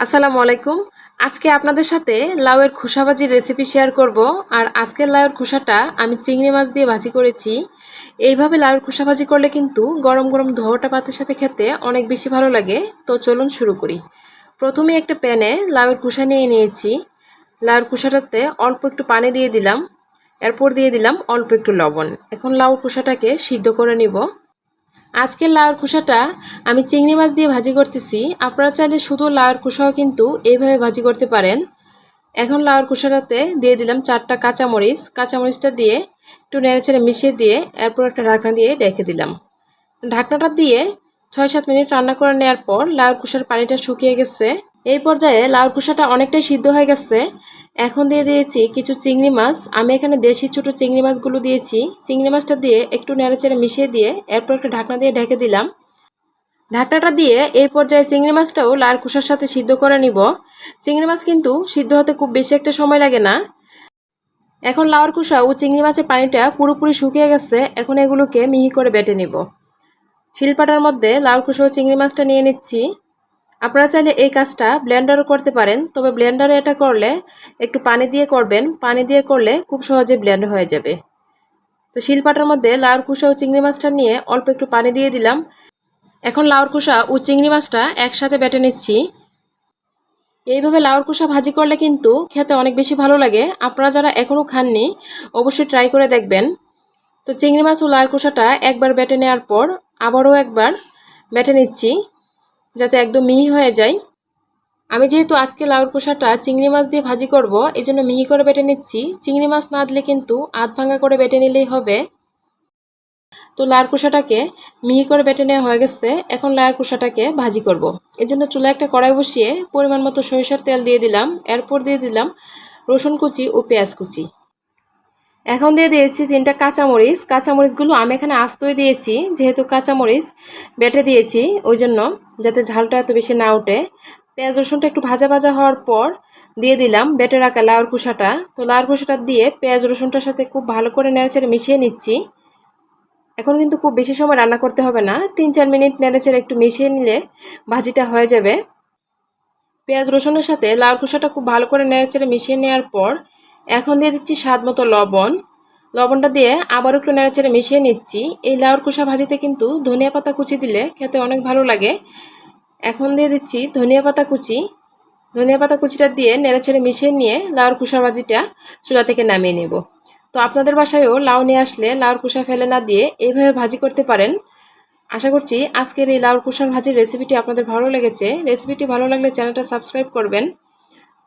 আসসালামু আলাইকুম। আজকে আপনাদের সাথে লাউয়ের খোসা ভাজির রেসিপি শেয়ার করব। আর আজকের লাউয়ের খোসাটা আমি চিংড়ি মাছ দিয়ে ভাজি করেছি। এইভাবে লাউয়ের খোসা ভাজি করলে কিন্তু গরম গরম ধোয়াটা পাতের সাথে খেতে অনেক বেশি ভালো লাগে। তো চলুন শুরু করি। প্রথমে একটা প্যানে লাউয়ের খোসা নিয়ে নিয়েছি। লাউয়ের খোসাটাতে অল্প একটু পানি দিয়ে দিলাম। এরপর দিয়ে দিলাম অল্প একটু লবণ। এখন লাউ খোসাটাকে সিদ্ধ করে নিব। আজকের লাউয়ের খোসাটা আমি চিংড়ি মাছ দিয়ে ভাজি করতেছি। আপনারা চাইলে শুধু লাউয়ের খোসাও কিন্তু এইভাবে ভাজি করতে পারেন। এখন লাউয়ের খোসাটাতে দিয়ে দিলাম চারটা কাঁচামরিচ। কাঁচামরিচটা দিয়ে একটু নেড়েচেড়ে মিশিয়ে দিয়ে এরপর একটা ঢাকনা দিয়ে ডেকে দিলাম। ঢাকনাটা দিয়ে ছয় সাত মিনিট রান্না করে নেওয়ার পর লাউয়ের খোসার পানিটা শুকিয়ে গেছে। এই পর্যায়ে লাউর খোসাটা অনেকটাই সিদ্ধ হয়ে গেছে। এখন দিয়ে দিয়েছি কিছু চিংড়ি মাছ। আমি এখানে দেশি ছোটো চিংড়ি মাছগুলো দিয়েছি। চিংড়ি মাছটা দিয়ে একটু নেড়েচেড়ে মিশিয়ে দিয়ে এরপর একটা ঢাকনা দিয়ে ঢেকে দিলাম। ঢাকনাটা দিয়ে এই পর্যায়ে চিংড়ি মাছটাও লাউর খোসার সাথে সিদ্ধ করে নিব। চিংড়ি মাছ কিন্তু সিদ্ধ হতে খুব বেশি একটা সময় লাগে না। এখন লাউর খোসা ও চিংড়ি মাছের পানিটা পুরোপুরি শুকিয়ে গেছে। এখন এগুলোকে মিহি করে বেটে নিব। শিলপাটার মধ্যে লাউর খোসা ও চিংড়ি মাছটা নিয়ে নিচ্ছি। আপনারা চাইলে এই কাজটা ব্লেন্ডারও করতে পারেন, তবে ব্লেন্ডারে এটা করলে একটু পানি দিয়ে করবেন, পানি দিয়ে করলে খুব সহজে ব্লেন্ড হয়ে যাবে। তো শিলপাটার মধ্যে লাউর কুসা ও চিংড়ি মাছটা নিয়ে অল্প একটু পানি দিয়ে দিলাম। এখন লাউর কুসা ও চিংড়ি মাছটা একসাথে বেটে নিচ্ছি। এইভাবে লাউর কুসা ভাজি করলে কিন্তু খেতে অনেক বেশি ভালো লাগে। আপনারা যারা এখনও খাননি, অবশ্যই ট্রাই করে দেখবেন। তো চিংড়ি মাছ ও লাউর কুসাটা একবার বেটে নেওয়ার পর আবারও একবার বেটে নিচ্ছি। যাতে একদম মিহি হয়ে যায়। আমি যেহেতু আজকে লাউর কোষাটা চিংড়ি মাছ দিয়ে ভাজি করব এই জন্য মিহি করে বেটে নিচ্ছি। চিংড়ি মাছ না দিলে কিন্তু আধ ভাঙা করে বেটে নিলেই হবে। তো লাউর কোষাটাকে মিহি করে বেটে নেওয়া হয়ে গেছে। এখন লাউর কোষাটাকে ভাজি করব। এর জন্য চুলা একটা কড়াই বসিয়ে পরিমাণ মতো সরিষার তেল দিয়ে দিলাম। এরপর দিয়ে দিলাম রসুন কুচি ও পেঁয়াজ কুচি। এখন দিয়ে দিয়েছি তিনটা কাঁচামরিচ। কাঁচামরিচগুলো আমি এখানে আস্তই দিয়েছি, যেহেতু কাঁচামরিচ বেটে দিয়েছি, ওই জন্য যাতে ঝালটা এত বেশি না ওঠে পেঁয়াজ, রসুনটা একটু ভাজা ভাজা হওয়ার পর দিয়ে দিলাম বেটে রাখা লাউর কুসাটা তো লাউর কুসাটা দিয়ে পেঁয়াজ, রসুনটার সাথে খুব ভালো করে নেড়েচেড়ে মিশিয়ে নিচ্ছি। এখন কিন্তু খুব বেশি সময় রান্না করতে হবে না, তিন চার মিনিট নেড়েচেড়ে একটু মিশিয়ে নিলে ভাজিটা হয়ে যাবে। পেঁয়াজ, রসুনের সাথে লাউর কুসাটা খুব ভালো করে নেড়েচেড়ে মিশিয়ে নেওয়ার পর এখন দিয়ে দিচ্ছি স্বাদ মতো লবণ। লবণটা দিয়ে আবার একটু নেড়েচেড়ে মিশিয়ে নিচ্ছি। এই লাউর কুসা ভাজিতে কিন্তু ধনিয়া পাতা কুচি দিলে খেতে অনেক ভালো লাগে। এখন দিয়ে দিচ্ছি ধনিয়া পাতা কুচি। ধনিয়া পাতা কুচিটা দিয়ে নেড়েচেড়ে মিশিয়ে নিয়ে লাউর কুসা ভাজিটা চুলা থেকে নামিয়ে নেব। তো আপনাদের বাসায়ও লাউ নিয়ে আসলে লাউর কুসা ফেলে না দিয়ে এইভাবে ভাজি করতে পারেন। আশা করছি আজকের এই লাউর কুসার ভাজির রেসিপিটি আপনাদের ভালো লেগেছে। রেসিপিটি ভালো লাগলে চ্যানেলটা সাবস্ক্রাইব করবেন।